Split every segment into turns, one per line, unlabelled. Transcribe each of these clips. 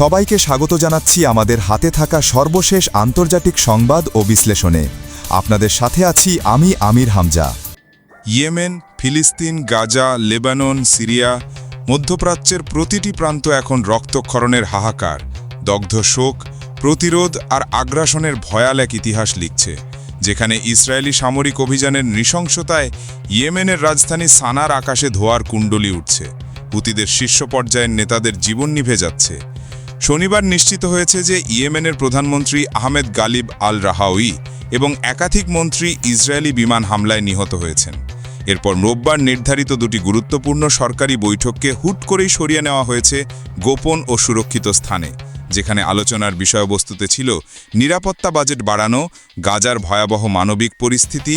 সবাইকে স্বাগত জানাচ্ছি আমাদের হাতে থাকা সর্বশেষ আন্তর্জাতিক সংবাদ ও বিশ্লেষণে আপনাদের সাথে আছি আমি আমির হামজা
ইয়েমেন ফিলিস্তিন গাজা লেবানন সিরিয়া মধ্যপ্রাচ্যের প্রতিটি প্রান্ত এখন রক্তক্ষরণের হাহাকার দগ্ধ শোক প্রতিরোধ আর আগ্রাসনের ভয়াল এক ইতিহাস লিখছে যেখানে ইসরায়েলি সামরিক অভিযানের নৃশংসতায় ইয়েমেনের রাজধানী সানার আকাশে ধোয়ার কুণ্ডলি উঠছে হুতিদের শীর্ষ পর্যায়ের নেতাদের জীবন নিভে যাচ্ছে শনিবার নিশ্চিত হয়েছে যে ইয়েমেনের প্রধানমন্ত্রী আহমেদ গালিব আল রাহাউই এবং একাধিক মন্ত্রী ইসরায়েলি বিমান হামলায় নিহত হয়েছেন এরপর রোববার নির্ধারিত দুটি গুরুত্বপূর্ণ সরকারি বৈঠককে হুট করেই সরিয়ে নেওয়া হয়েছে গোপন ও সুরক্ষিত স্থানে যেখানে আলোচনার বিষয়বস্তুতে ছিল নিরাপত্তা বাজেট বাড়ানো গাজার ভয়াবহ মানবিক পরিস্থিতি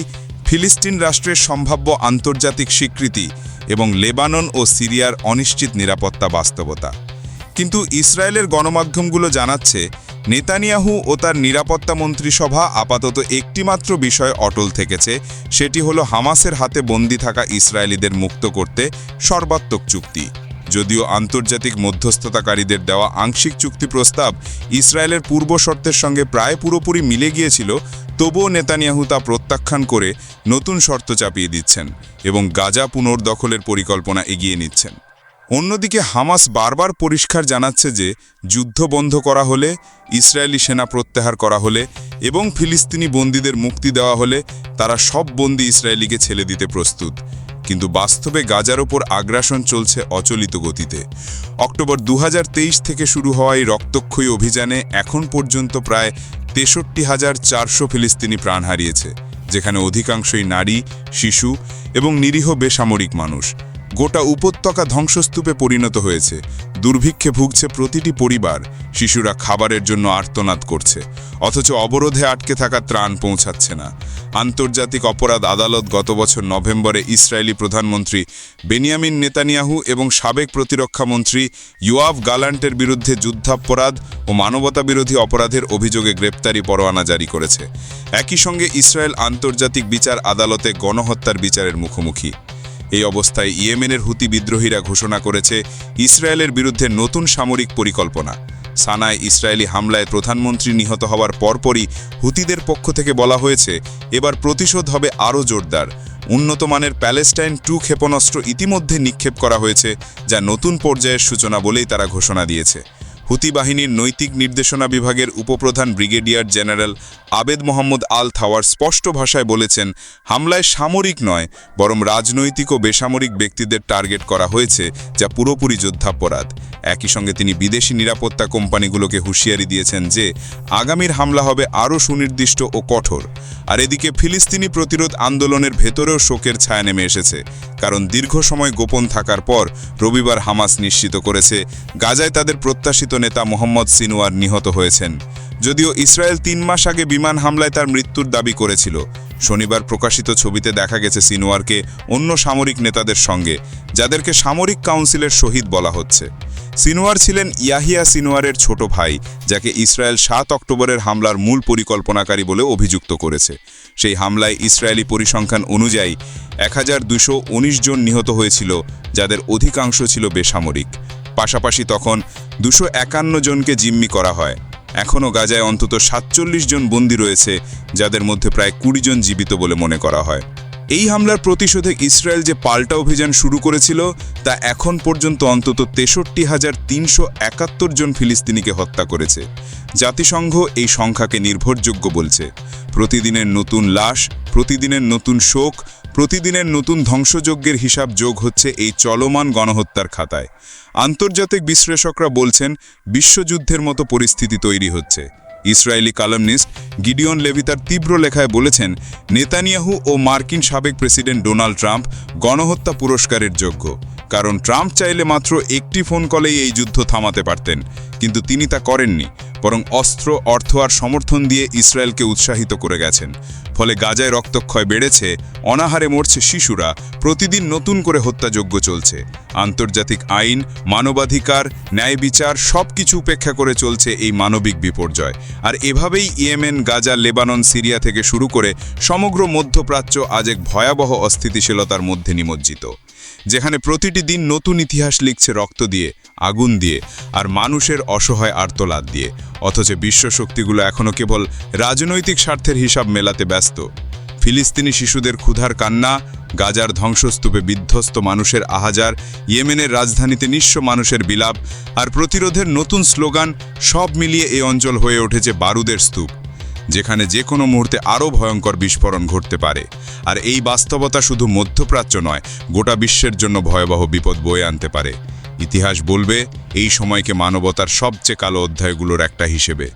ফিলিস্তিন রাষ্ট্রের সম্ভাব্য আন্তর্জাতিক স্বীকৃতি এবং লেবানন ও সিরিয়ার অনিশ্চিত নিরাপত্তা বাস্তবতা কিন্তু ইসরায়েলের গণমাধ্যমগুলো জানাচ্ছে নেতানিয়াহু ও তার নিরাপত্তা মন্ত্রিসভা আপাতত একটিমাত্র বিষয় অটল থেকেছে সেটি হলো হামাসের হাতে বন্দি থাকা ইসরায়েলিদের মুক্ত করতে সর্বাত্মক চুক্তি যদিও আন্তর্জাতিক মধ্যস্থতাকারীদের দেওয়া আংশিক চুক্তি প্রস্তাব ইসরায়েলের পূর্ব শর্তের সঙ্গে প্রায় পুরোপুরি মিলে গিয়েছিল তবুও নেতানিয়াহু তা প্রত্যাখ্যান করে নতুন শর্ত চাপিয়ে দিচ্ছেন এবং গাজা পুনর্দখলের পরিকল্পনা এগিয়ে নিচ্ছেন অন্যদিকে হামাস বারবার পরিষ্কার জানাচ্ছে যে যুদ্ধ বন্ধ করা হলে ইসরায়েলি সেনা প্রত্যাহার করা হলে এবং ফিলিস্তিনি বন্দীদের মুক্তি দেওয়া হলে তারা সব বন্দী ইসরায়েলিকে ছেলে দিতে প্রস্তুত কিন্তু বাস্তবে গাজার ওপর আগ্রাসন চলছে অচলিত গতিতে অক্টোবর দু থেকে শুরু হওয়া এই রক্তক্ষয়ী অভিযানে এখন পর্যন্ত প্রায় তেষট্টি হাজার চারশো ফিলিস্তিনি প্রাণ হারিয়েছে যেখানে অধিকাংশই নারী শিশু এবং নিরীহ বেসামরিক মানুষ গোটা উপত্যকা ধ্বংসস্তূপে পরিণত হয়েছে দুর্ভিক্ষে ভুগছে প্রতিটি পরিবার শিশুরা খাবারের জন্য আর্তনাদ করছে অথচ অবরোধে আটকে থাকা ত্রাণ পৌঁছাচ্ছে না আন্তর্জাতিক অপরাধ আদালত গত বছর নভেম্বরে ইসরায়েলি প্রধানমন্ত্রী বেনিয়ামিন নেতানিয়াহু এবং সাবেক প্রতিরক্ষামন্ত্রী ইউয়াভ গালান্টের বিরুদ্ধে যুদ্ধাপরাধ ও মানবতা বিরোধী অপরাধের অভিযোগে গ্রেপ্তারি পরোয়ানা জারি করেছে একই সঙ্গে ইসরায়েল আন্তর্জাতিক বিচার আদালতে গণহত্যার বিচারের মুখোমুখি এই অবস্থায় ইয়েমেনের হুতি বিদ্রোহীরা ঘোষণা করেছে ইসরায়েলের বিরুদ্ধে নতুন সামরিক পরিকল্পনা সানায় ইসরায়েলি হামলায় প্রধানমন্ত্রী নিহত হওয়ার পরপরই হুতিদের পক্ষ থেকে বলা হয়েছে এবার প্রতিশোধ হবে আরও জোরদার উন্নতমানের প্যালেস্টাইন টু ক্ষেপণাস্ত্র ইতিমধ্যে নিক্ষেপ করা হয়েছে যা নতুন পর্যায়ের সূচনা বলেই তারা ঘোষণা দিয়েছে হুতি বাহিনীর নৈতিক নির্দেশনা বিভাগের উপপ্রধান brigadier general Abed Mohammed Al Thawar স্পষ্ট ভাষায় বলেছেন হামলায় সামরিক নয় বরং রাজনৈতিক ও বেসামরিক ব্যক্তিদের টার্গেট করা হয়েছে যা পুরোপুরি যোদ্ধাপরাধ একই সঙ্গে তিনি বিদেশি নিরাপত্তা কোম্পানিগুলোকে হুঁশিয়ারি দিয়েছেন যে আগামীর হামলা হবে আরও সুনির্দিষ্ট ও কঠোর আর এদিকে ফিলিস্তিনি প্রতিরোধ আন্দোলনের ভেতরেও শোকের ছায়া নেমে এসেছে কারণ দীর্ঘ সময় গোপন থাকার পর রবিবার হামাস নিশ্চিত করেছে গাজায় তাদের প্রত্যাশিত নেতা মোহাম্মদ সিনোয়ার নিহত হয়েছেন যদিও ইসরায়েল তিন মাস আগে বিমান হামলায় তার মৃত্যুর দাবি করেছিল শনিবার প্রকাশিত ছবিতে দেখা গেছে সিনোয়ারকে অন্য সামরিক নেতাদের সঙ্গে যাদেরকে সামরিক কাউন্সিলের শহীদ বলা হচ্ছে সিনোয়ার ছিলেন ইয়াহিয়া সিনোয়ারের ছোট ভাই যাকে ইসরায়েল সাত অক্টোবরের হামলার মূল পরিকল্পনাকারী বলে অভিযুক্ত করেছে সেই হামলায় ইসরায়েলি পরিসংখ্যান অনুযায়ী এক জন নিহত হয়েছিল যাদের অধিকাংশ ছিল বেসামরিক পাশাপাশি তখন দুশো একান্ন জনকে জিম্মি করা হয় এখনও গাজায় অন্তত সাতচল্লিশ জন বন্দী রয়েছে যাদের মধ্যে প্রায় কুড়ি জন জীবিত বলে মনে করা হয় এই হামলার প্রতিশোধে ইসরায়েল যে পাল্টা অভিযান শুরু করেছিল তা এখন পর্যন্ত অন্তত তেষট্টি হাজার তিনশো একাত্তর জন ফিলিস্তিনিকে হত্যা করেছে জাতিসংঘ এই সংখ্যাকে নির্ভরযোগ্য বলছে প্রতিদিনের নতুন লাশ প্রতিদিনের নতুন শোক প্রতিদিনের নতুন ধ্বংসযজ্ঞের হিসাব যোগ হচ্ছে এই চলমান গণহত্যার খাতায় আন্তর্জাতিক বিশ্লেষকরা বলছেন বিশ্বযুদ্ধের মতো পরিস্থিতি তৈরি হচ্ছে ইসরায়েলি কালামনিস্ট গিডিয়ন লেভি তার তীব্র লেখায় বলেছেন নেতানিয়াহু ও মার্কিন সাবেক প্রেসিডেন্ট ডোনাল্ড ট্রাম্প গণহত্যা পুরস্কারের যোগ্য কারণ ট্রাম্প চাইলে মাত্র একটি ফোন কলেই এই যুদ্ধ থামাতে পারতেন কিন্তু তিনি তা করেননি বরং অস্ত্র অর্থ আর সমর্থন দিয়ে ইসরায়েলকে উৎসাহিত করে গেছেন ফলে গাজায় রক্তক্ষয় বেড়েছে অনাহারে মরছে শিশুরা প্রতিদিন নতুন করে হত্যাযোগ্য চলছে আন্তর্জাতিক আইন মানবাধিকার ন্যায় বিচার সব কিছু উপেক্ষা করে চলছে এই মানবিক বিপর্যয় আর এভাবেই ইয়েমেন গাজা লেবানন সিরিয়া থেকে শুরু করে সমগ্র মধ্যপ্রাচ্য আজ এক ভয়াবহ অস্থিতিশীলতার মধ্যে নিমজ্জিত যেখানে প্রতিটি দিন নতুন ইতিহাস লিখছে রক্ত দিয়ে আগুন দিয়ে আর মানুষের অসহায় আর্তলাদ দিয়ে অথচ বিশ্ব শক্তিগুলো এখনও কেবল রাজনৈতিক স্বার্থের হিসাব মেলাতে ব্যস্ত ফিলিস্তিনি শিশুদের ক্ষুধার কান্না গাজার ধ্বংসস্তূপে বিধ্বস্ত মানুষের আহাজার ইয়েমেনের রাজধানীতে নিঃস্ব মানুষের বিলাপ আর প্রতিরোধের নতুন স্লোগান সব মিলিয়ে এই অঞ্চল হয়ে উঠেছে বারুদের স্তূপ যেখানে যে কোনো মুহূর্তে আরও ভয়ঙ্কর বিস্ফোরণ ঘটতে পারে আর এই বাস্তবতা শুধু মধ্যপ্রাচ্য নয় গোটা বিশ্বের জন্য ভয়াবহ বিপদ বয়ে আনতে পারে ইতিহাস বলবে এই সময়কে মানবতার সবচেয়ে কালো অধ্যায়গুলোর একটা হিসেবে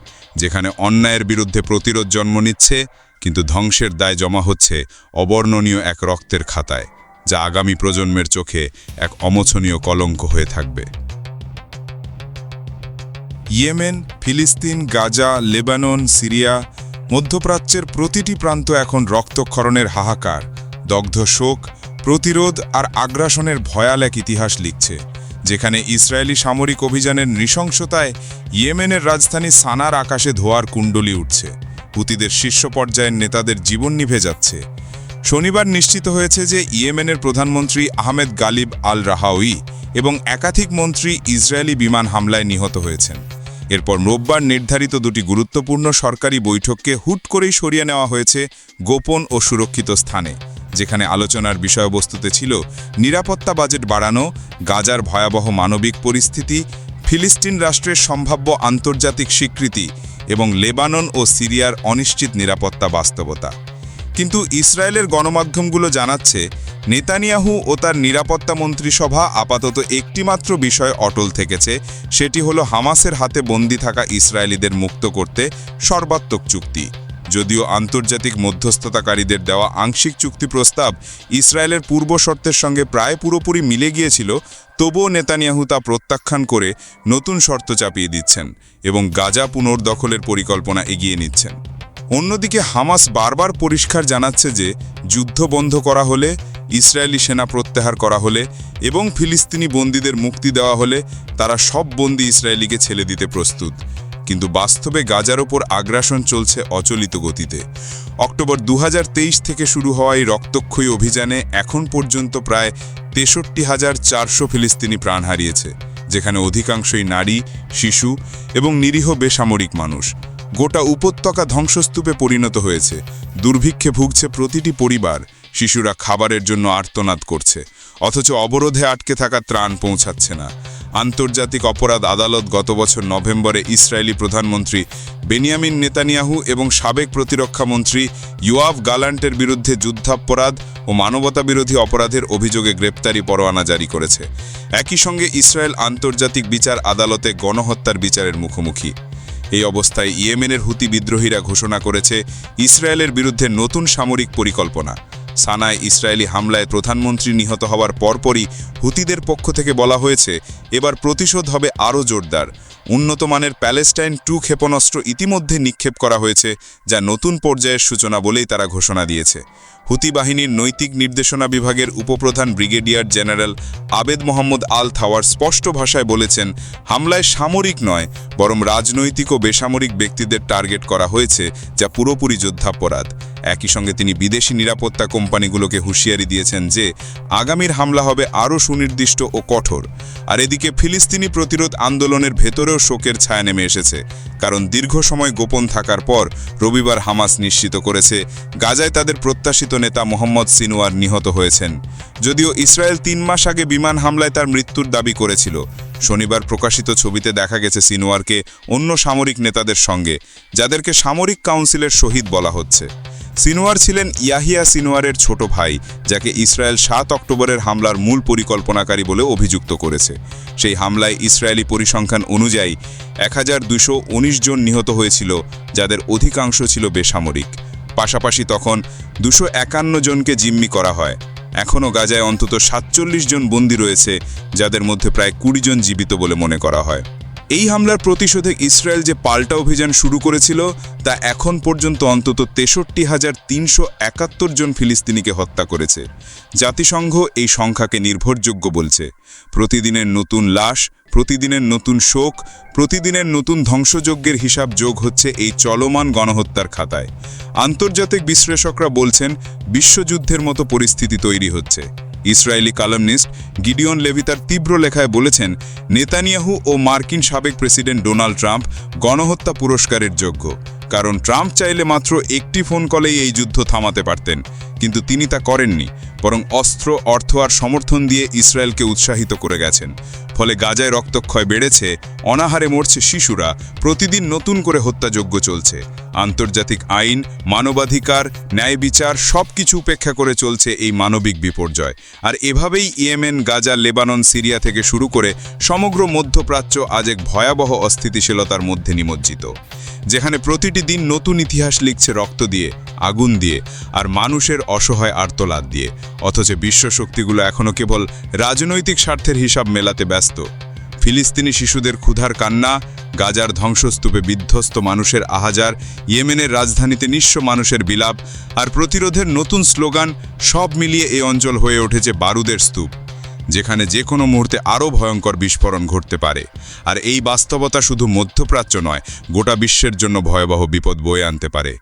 যেখানে অন্যায়ের বিরুদ্ধে প্রতিরোধ জন্ম নিচ্ছে কিন্তু ধ্বংসের দায় জমা হচ্ছে অবর্ণনীয় এক রক্তের খাতায় যা আগামী প্রজন্মের চোখে এক অমোছনীয় কলঙ্ক হয়ে থাকবে ইয়েমেন ফিলিস্তিন গাজা লেবানন সিরিয়া মধ্যপ্রাচ্যের প্রতিটি প্রান্ত এখন রক্তক্ষরণের হাহাকার দগ্ধ শোক প্রতিরোধ আর আগ্রাসনের ভয়াল এক ইতিহাস লিখছে যেখানে ইসরায়েলি সামরিক অভিযানের নৃশংসতায় ইয়েমেনের রাজধানী সানার আকাশে ধোয়ার কুণ্ডলি উঠছে হুতিদের শীর্ষ পর্যায়ের নেতাদের জীবন নিভে যাচ্ছে শনিবার নিশ্চিত হয়েছে যে ইয়েমেনের প্রধানমন্ত্রী আহমেদ গালিব আল রাহাউই এবং একাধিক মন্ত্রী ইসরায়েলি বিমান হামলায় নিহত হয়েছেন এরপর রোববার নির্ধারিত দুটি গুরুত্বপূর্ণ সরকারি বৈঠককে হুট করেই সরিয়ে নেওয়া হয়েছে গোপন ও সুরক্ষিত স্থানে যেখানে আলোচনার বিষয়বস্তুতে ছিল নিরাপত্তা বাজেট বাড়ানো গাজার ভয়াবহ মানবিক পরিস্থিতি ফিলিস্তিন রাষ্ট্রের সম্ভাব্য আন্তর্জাতিক স্বীকৃতি এবং লেবানন ও সিরিয়ার অনিশ্চিত নিরাপত্তা বাস্তবতা কিন্তু ইসরায়েলের গণমাধ্যমগুলো জানাচ্ছে নেতানিয়াহু ও তার নিরাপত্তা মন্ত্রিসভা আপাতত একটিমাত্র বিষয় অটল থেকেছে সেটি হল হামাসের হাতে বন্দী থাকা ইসরায়েলিদের মুক্ত করতে সর্বাত্মক চুক্তি যদিও আন্তর্জাতিক মধ্যস্থতাকারীদের দেওয়া আংশিক চুক্তি প্রস্তাব ইসরায়েলের পূর্ব শর্তের সঙ্গে প্রায় পুরোপুরি মিলে গিয়েছিল তবুও নেতানিয়াহু তা প্রত্যাখ্যান করে নতুন শর্ত চাপিয়ে দিচ্ছেন এবং গাজা পুনর্দখলের পরিকল্পনা এগিয়ে নিচ্ছেন অন্যদিকে হামাস বারবার পরিষ্কার জানাচ্ছে যে যুদ্ধ বন্ধ করা হলে ইসরায়েলি সেনা প্রত্যাহার করা হলে এবং ফিলিস্তিনি বন্দীদের মুক্তি দেওয়া হলে তারা সব বন্দী ইসরায়েলিকে ছেলে দিতে প্রস্তুত কিন্তু বাস্তবে গাজার ওপর আগ্রাসন চলছে অচলিত গতিতে অক্টোবর দু থেকে শুরু হওয়া এই রক্তক্ষয়ী অভিযানে এখন পর্যন্ত প্রায় তেষট্টি হাজার চারশো ফিলিস্তিনি প্রাণ হারিয়েছে যেখানে অধিকাংশই নারী শিশু এবং নিরীহ বেসামরিক মানুষ গোটা উপত্যকা ধ্বংসস্তূপে পরিণত হয়েছে দুর্ভিক্ষে ভুগছে প্রতিটি পরিবার শিশুরা খাবারের জন্য আর্তনাদ করছে অথচ অবরোধে আটকে থাকা ত্রাণ পৌঁছাচ্ছে না আন্তর্জাতিক অপরাধ আদালত গত বছর নভেম্বরে ইসরায়েলি প্রধানমন্ত্রী বেনিয়ামিন নেতানিয়াহু এবং সাবেক প্রতিরক্ষা মন্ত্রী ইউয়াফ গালান্টের বিরুদ্ধে যুদ্ধাপরাধ ও মানবতাবিরোধী অপরাধের অভিযোগে গ্রেপ্তারি পরোয়ানা জারি করেছে একই সঙ্গে ইসরায়েল আন্তর্জাতিক বিচার আদালতে গণহত্যার বিচারের মুখোমুখি এই অবস্থায় ইয়েমেনের হুতি বিদ্রোহীরা ঘোষণা করেছে ইসরায়েলের বিরুদ্ধে নতুন সামরিক পরিকল্পনা সানায় ইসরায়েলি হামলায় প্রধানমন্ত্রী নিহত হওয়ার পরপরই হুতিদের পক্ষ থেকে বলা হয়েছে এবার প্রতিশোধ হবে আরও জোরদার উন্নতমানের প্যালেস্টাইন টু ক্ষেপণাস্ত্র ইতিমধ্যে নিক্ষেপ করা হয়েছে যা নতুন পর্যায়ের সূচনা বলেই তারা ঘোষণা দিয়েছে হুতি বাহিনীর নৈতিক নির্দেশনা বিভাগের উপপ্রধান brigadier general Abed Mohammed Al Thawar স্পষ্ট ভাষায় বলেছেন হামলায় সামরিক নয় বরং রাজনৈতিক ও বেসামরিক ব্যক্তিদের টার্গেট করা হয়েছে যা পুরোপুরি যুদ্ধাপরাধ একই সঙ্গে তিনি বিদেশি নিরাপত্তা কোম্পানিগুলোকে হুঁশিয়ারি দিয়েছেন যে আগামীর হামলা হবে আরও সুনির্দিষ্ট ও কঠোর আর এদিকে ফিলিস্তিনি প্রতিরোধ আন্দোলনের ভেতরেও শোকের ছায়া নেমে এসেছে কারণ দীর্ঘ সময় গোপন থাকার পর রবিবার হামাস নিশ্চিত করেছে গাজায় তাদের প্রত্যাশিত নেতা মোহাম্মদ সিনোয়ার নিহত হয়েছেন যদিও ইসরায়েল তিন মাস আগে বিমান হামলায় তার মৃত্যুর দাবি করেছিল শনিবার প্রকাশিত ছবিতে দেখা গেছে সিনোয়ারকে অন্য সামরিক নেতাদের সঙ্গে যাদেরকে সামরিক কাউন্সিলের শহীদ বলা হচ্ছে সিনোয়ার ছিলেন ইয়াহিয়া সিনোয়ারের ছোট ভাই যাকে ইসরায়েল সাত অক্টোবরের হামলার মূল পরিকল্পনাকারী বলে অভিযুক্ত করেছে সেই হামলায় ইসরায়েলি পরিসংখ্যান অনুযায়ী এক জন নিহত হয়েছিল যাদের অধিকাংশ ছিল বেসামরিক পাশাপাশি তখন দুশো একান্ন জনকে জিম্মি করা হয় এখনও গাজায় অন্তত সাতচল্লিশ জন বন্দী রয়েছে যাদের মধ্যে প্রায় কুড়ি জন জীবিত বলে মনে করা হয় এই হামলার প্রতিশোধে ইসরায়েল যে পাল্টা অভিযান শুরু করেছিল তা এখন পর্যন্ত অন্তত তেষট্টি হাজার তিনশো একাত্তর জন ফিলিস্তিনিকে হত্যা করেছে জাতিসংঘ এই সংখ্যাকে নির্ভরযোগ্য বলছে প্রতিদিনের নতুন লাশ প্রতিদিনের নতুন শোক প্রতিদিনের নতুন ধ্বংসযজ্ঞের হিসাব যোগ হচ্ছে এই চলমান গণহত্যার খাতায় আন্তর্জাতিক বিশ্লেষকরা বলছেন বিশ্বযুদ্ধের মতো পরিস্থিতি তৈরি হচ্ছে ইসরায়েলি কালামনিস্ট গিডিয়ন লেভি তার তীব্র লেখায় বলেছেন নেতানিয়াহু ও মার্কিন সাবেক প্রেসিডেন্ট ডোনাল্ড ট্রাম্প গণহত্যা পুরস্কারের যোগ্য কারণ ট্রাম্প চাইলে মাত্র একটি ফোন কলেই এই যুদ্ধ থামাতে পারতেন কিন্তু তিনি তা করেননি বরং অস্ত্র অর্থ আর সমর্থন দিয়ে ইসরায়েলকে উৎসাহিত করে গেছেন ফলে গাজায় রক্তক্ষয় বেড়েছে অনাহারে মরছে শিশুরা প্রতিদিন নতুন করে হত্যাযোগ্য চলছে আন্তর্জাতিক আইন মানবাধিকার ন্যায় বিচার সব কিছু উপেক্ষা করে চলছে এই মানবিক বিপর্যয় আর এভাবেই ইয়েমেন গাজা লেবানন সিরিয়া থেকে শুরু করে সমগ্র মধ্যপ্রাচ্য আজ এক ভয়াবহ অস্থিতিশীলতার মধ্যে নিমজ্জিত যেখানে প্রতিটি দিন নতুন ইতিহাস লিখছে রক্ত দিয়ে আগুন দিয়ে আর মানুষের অসহায় আর্তলাদ দিয়ে অথচ বিশ্ব শক্তিগুলো এখনও কেবল রাজনৈতিক স্বার্থের হিসাব মেলাতে ব্যস্ত ফিলিস্তিনি শিশুদের ক্ষুধার কান্না গাজার ধ্বংসস্তূপে বিধ্বস্ত মানুষের আহাজার ইয়েমেনের রাজধানীতে নিঃস্ব মানুষের বিলাপ আর প্রতিরোধের নতুন স্লোগান সব মিলিয়ে এই অঞ্চল হয়ে উঠেছে বারুদের স্তূপ যেখানে যে কোনো মুহূর্তে আরও ভয়ঙ্কর বিস্ফোরণ ঘটতে পারে আর এই বাস্তবতা শুধু মধ্যপ্রাচ্য নয় গোটা বিশ্বের জন্য ভয়াবহ বিপদ বয়ে আনতে পারে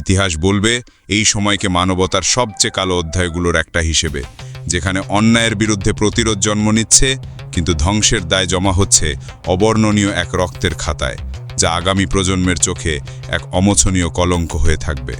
ইতিহাস বলবে এই সময়কে মানবতার সবচেয়ে কালো অধ্যায়গুলোর একটা হিসেবে যেখানে অন্যায়ের বিরুদ্ধে প্রতিরোধ জন্ম নিচ্ছে কিন্তু ধ্বংসের দায় জমা হচ্ছে অবর্ণনীয় এক রক্তের খাতায় যা আগামী প্রজন্মের চোখে এক অমোছনীয় কলঙ্ক হয়ে থাকবে